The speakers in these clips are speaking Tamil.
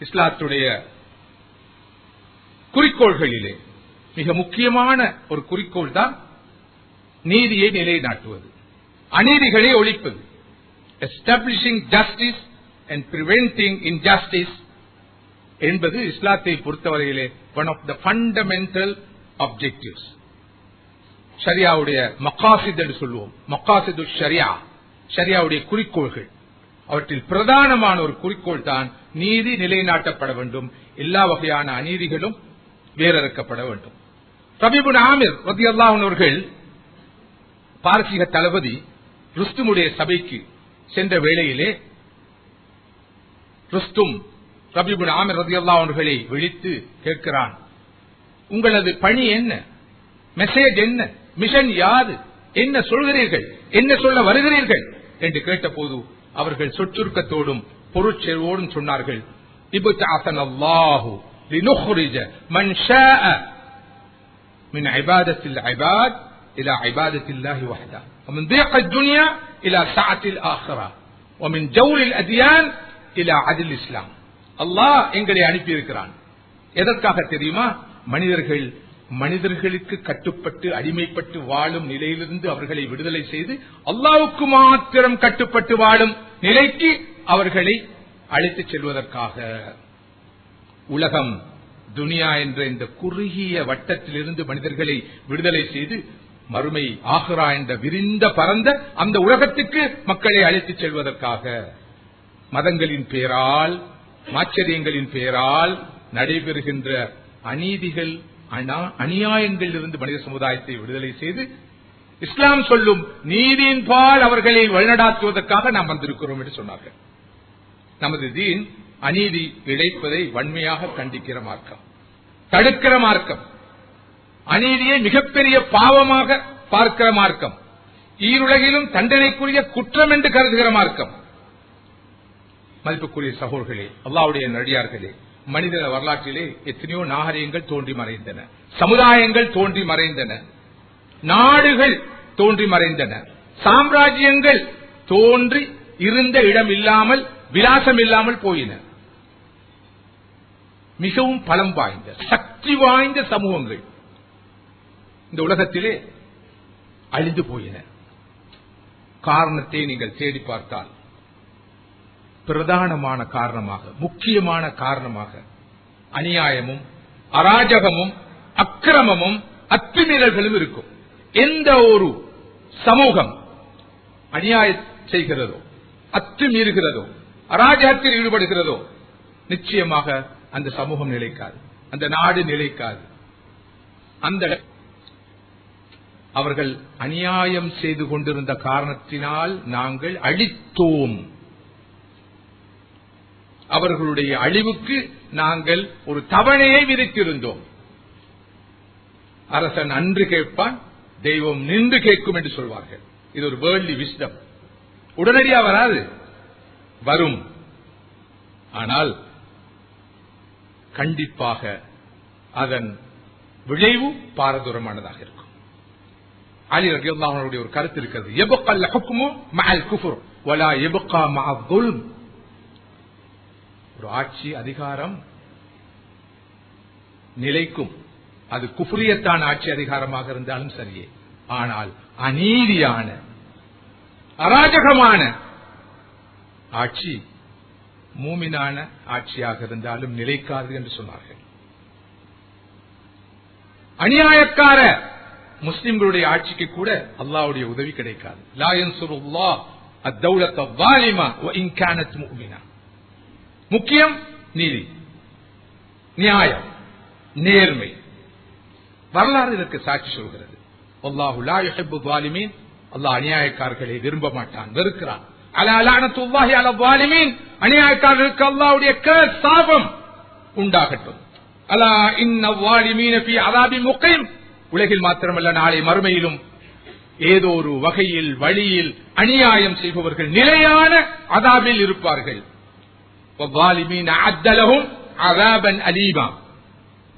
இஸ்லாத்துடைய குறிக்கோள்களிலே மிக முக்கியமான ஒரு குறிக்கோள் தான் நீதியை நிலைநாட்டுவது. அநீதிகளை ஒழிப்பது. Establishing justice and preventing injustice என்பது இஸ்லாத்தை பொறுத்தவரையிலே one of the fundamental objectives ஷரியாவுடைய மக்காசித் என்று சொல்லுவோம். மக்காசிது ஷரியா. ஷரியாவுடைய குறிக்கோள்கள். அவற்றில் பிரதானமான ஒரு குறிக்கோள் தான் நீதி நிலைநாட்டப்பட வேண்டும். எல்லா வகையான அநீதிகளும் வேறறுக்கப்பட வேண்டும். சபீபுன் ஆமிர் ரதி அவர்கள் பாரசீக தளபதி ருஸ்துமுடைய சபைக்கு சென்ற வேளையிலே ருஸ்தும் ரபீபுன் ஆமிர் ரதி அல்லாஹர்களை விழித்து கேட்கிறான். உங்களது பணி என்ன? மெசேஜ் என்ன? மிஷன் யாது? என்ன சொல்கிறீர்கள்? என்ன சொல்ல வருகிறீர்கள்? என்று கேட்டபோது அவர்கள் சொச்சுருக்கத்தோடும் பொருட்செல்வோடும் சொன்னார்கள் இபுத்தாசன் அல்லாஹு لنخرج من شاء من عبادة العباد إلى عبادة الله وحده ومن ضيق الدنيا إلى سعة الآخرة ومن جول الأديان إلى عدل الإسلام الله எங்களை அனுப்பியிருக்கிறான் எதற்காக தெரியுமா மனிதர்கள் மனிதர்களுக்கு கட்டுப்பட்டு அடிமைப்பட்டு வாழும் நிலையிலிருந்து அவர்களை விடுதலை செய்து அல்லாவுக்கு மாத்திரம் கட்டுப்பட்டு வாழும் நிலைக்கு அவர்களை அழைத்துச் செல்வதற்காக. உலகம் துனியா என்ற இந்த குறுகிய வட்டத்திலிருந்து மனிதர்களை விடுதலை செய்து மறுமை ஆஹ்ரா என்ற விரிந்த பரந்த அந்த உலகத்துக்கு மக்களை அழைத்துச் செல்வதற்காக. மதங்களின் பேரால் மாச்சரியங்களின் பேரால் நடைபெறுகின்ற அநீதிகள் அநியாயங்களில் இருந்து மனித சமுதாயத்தை விடுதலை செய்து இஸ்லாம் சொல்லும் நீதியின் பால் அவர்களை வழிநடாத்துவதற்காக நாம் வந்திருக்கிறோம் என்று சொன்னார்கள். நமது தீன் அநீதி இழைப்பதை வன்மையாக கண்டிக்கிற மார்க்கம் தடுக்கிற மார்க்கம் அநீதியை மிகப்பெரிய பாவமாக பார்க்கிற மார்க்கம் ஈருலகிலும் தண்டனைக்குரிய குற்றம் என்று கருதுகிற மார்க்கம். மதிப்புக்குரிய சகோதர்களே அல்லாவுடைய நடிகார்களே மனித வரலாற்றிலே எத்தனையோ நாகரிகங்கள் தோன்றி மறைந்தன. சமுதாயங்கள் தோன்றி மறைந்தன. நாடுகள் தோன்றி மறைந்தன. சாம்ராஜ்யங்கள் தோன்றி இருந்த இடம் இல்லாமல் விலாசம் இல்லாமல் போயின. மிகவும் பலம் வாய்ந்த சக்தி வாய்ந்த சமூகங்கள் இந்த உலகத்திலே அழிந்து போயின. காரணத்தை நீங்கள் தேடி பார்த்தால் பிரதானமான காரணமாக முக்கியமான காரணமாக அநியாயமும் அராஜகமும் அக்கிரமமும் அத்துமீறல்களும் இருக்கும். எந்த ஒரு சமூகம் அநியாயம் செய்கிறதோ அத்துமீறுகிறதோ அராஜகத்தில் ஈடுபடுகிறதோ நிச்சயமாக அந்த சமூகம் நிலைக்காது. அந்த நாடு நிலைக்காது. அந்த அவர்கள் அநியாயம் செய்து கொண்டிருந்த காரணத்தினால் நாங்கள் அழித்தோம். அவர்களுடைய அழிவுக்கு நாங்கள் ஒரு தவணையை விதித்திருந்தோம். அரசன் அன்று கேட்பான் தெய்வம் நின்று கேட்கும் என்று சொல்வார்கள். இது ஒரு வேர்லி விஸ்டம். உடனடியா வராது. வரும். ஆனால் கண்டிப்பாக அதன் விளைவு பாரதூரமானதாக இருக்கும். அலி ரகியுல்லாஹனுடைய ஒரு கருத்து இருக்கிறது. எபுக்கல்ல ஹுக்குமு மஅல் குஃபுர் வலா எபுக்கா மஅல் துல்ம். ஒரு ஆட்சி அதிகாரம் நிலைக்கும். அது குஃபுரியத்தான ஆட்சி அதிகாரமாக இருந்தாலும் சரியே. ஆனால் அநீதியான அராஜகமான ஆட்சி மூமினான ஆட்சியாக இருந்தாலும் நிலைக்காது என்று சொன்னார்கள். அநியாயக்கார முஸ்லிம்களுடைய ஆட்சிக்கு கூட அல்லாவுடைய உதவி கிடைக்காது. லாயன் சுருல்லா அத்தௌலத்த வாலிமா இன்கானத் மூமினா முக்கியம் நீதி. நியாயம். நேர்மை. வரலாறு இதற்கு சாட்சி சொல்கிறது. அல்லாஹு லா வாலிமீன் அல்லாஹ் அநியாயக்காரர்களை விரும்ப மாட்டான் வெறுக்கிறான். அலா அல வாலிமீன் அநியாயக்காரர்களுக்கு அல்லாவுடைய சாபம் உண்டாகட்டும். அலா இன்ன வாலிமீன அதாபி முகீம் உலகில் மாத்திரமல்ல நாளை மறுமையிலும் ஏதோ ஒரு வகையில் வழியில் அநியாயம் செய்பவர்கள் நிலையான அதாபில் இருப்பார்கள்.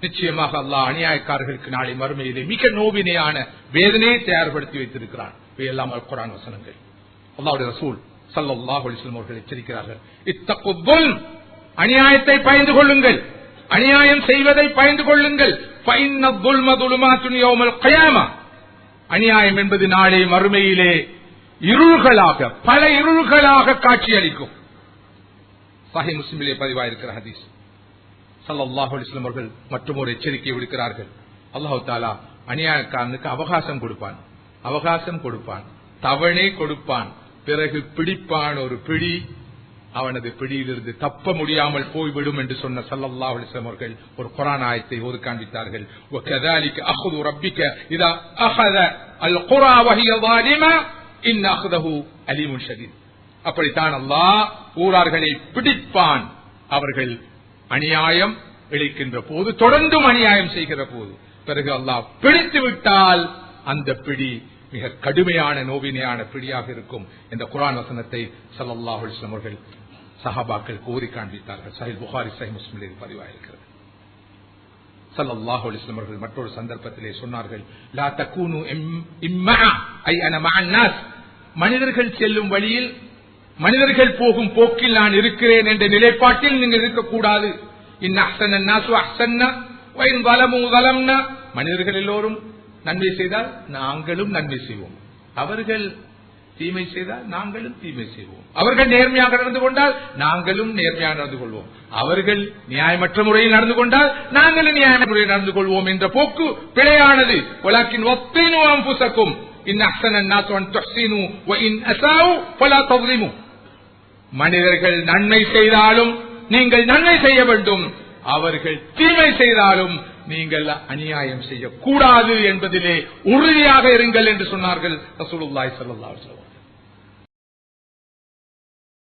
நிச்சயமாக அல்லாஹ் அநியாயக்காரர்களுக்கு நாளை மறுமையிலே மிக நோவினையான வேதனையை தயார்படுத்தி வைத்திருக்கிறான். இவையெல்லாம் வசனங்கள். அல்லாவுடைய ரசூல் சல்லாஹ் அவர்கள் எச்சரிக்கிறார்கள். இத்தகுல் அநியாயத்தை பயந்து கொள்ளுங்கள். அநியாயம் செய்வதை பயந்து கொள்ளுங்கள். அநியாயம் என்பது நாளை மறுமையிலே இருள்களாக பல இருள்களாக காட்சியளிக்கும். சாஹி முஸ்லிமிலே பதிவாயிருக்கிற ஹதீஸ். சல்லாஹ் அலிஸ்லம் அவர்கள் மற்றும் ஒரு எச்சரிக்கை விடுக்கிறார்கள். அல்லாஹு தாலா அநியாயக்காரனுக்கு அவகாசம் கொடுப்பான். அவகாசம் கொடுப்பான். தவணை கொடுப்பான். பிறகு பிடிப்பான் ஒரு பிடி. அவனது பிடியிலிருந்து தப்ப முடியாமல் போய்விடும் என்று சொன்ன சல்லல்லா அலிஸ்லாம் அவர்கள் ஒரு குரான் ஆயத்தை ஒரு காண்பித்தார்கள். அலிமுன் ஷதீத். அப்படித்தான் அல்லா ஊரார்களை பிடிப்பான். அவர்கள் அநியாயம் இழைக்கின்ற போது தொடர்ந்தும் அநியாயம் செய்கிற போது பிறகு அல்லாஹ் பிடித்து அந்த பிடி மிக கடுமையான நோவினையான பிடியாக இருக்கும் என்ற குரான் வசனத்தை சல்லாஹுல் அவர்கள் சஹாபாக்கள் கோரி காண்பித்தார்கள். சஹில் புகாரி சஹி முஸ்லிம் பதிவாயிருக்கிறது. சல்லாஹு அவர்கள் மற்றொரு சந்தர்ப்பத்திலே சொன்னார்கள் லா தக்கூனு மனிதர்கள் செல்லும் வழியில் மனிதர்கள் போகும் போக்கில் நான் இருக்கிறேன் என்ற நிலைப்பாட்டில் நீங்கள் இருக்கக்கூடாது. இன் வலமு வலம்னா. மனிதர்கள் எல்லோரும் நன்மை செய்தால் நாங்களும் நன்மை செய்வோம். அவர்கள் தீமை செய்தால் நாங்களும் தீமை செய்வோம். அவர்கள் நேர்மையாக நடந்து கொண்டால் நாங்களும் நேர்மையாக நடந்து கொள்வோம். அவர்கள் நியாயமற்ற முறையில் நடந்து கொண்டால் நாங்களும் நியாயமற்ற முறையில் நடந்து கொள்வோம் என்ற போக்கு பிழையானது. உலகின் ஒத்தினு அம்புசக்கும். இன் அஹ்சன மனிதர்கள் நன்மை செய்தாலும் நீங்கள் நன்மை செய்ய வேண்டும். அவர்கள் தீமை செய்தாலும் நீங்கள் அநியாயம் செய்யக்கூடாது என்பதிலே உறுதியாக இருங்கள் என்று சொன்னார்கள் ரசூலுல்லாய் ஸல்லல்லாஹு அலைஹி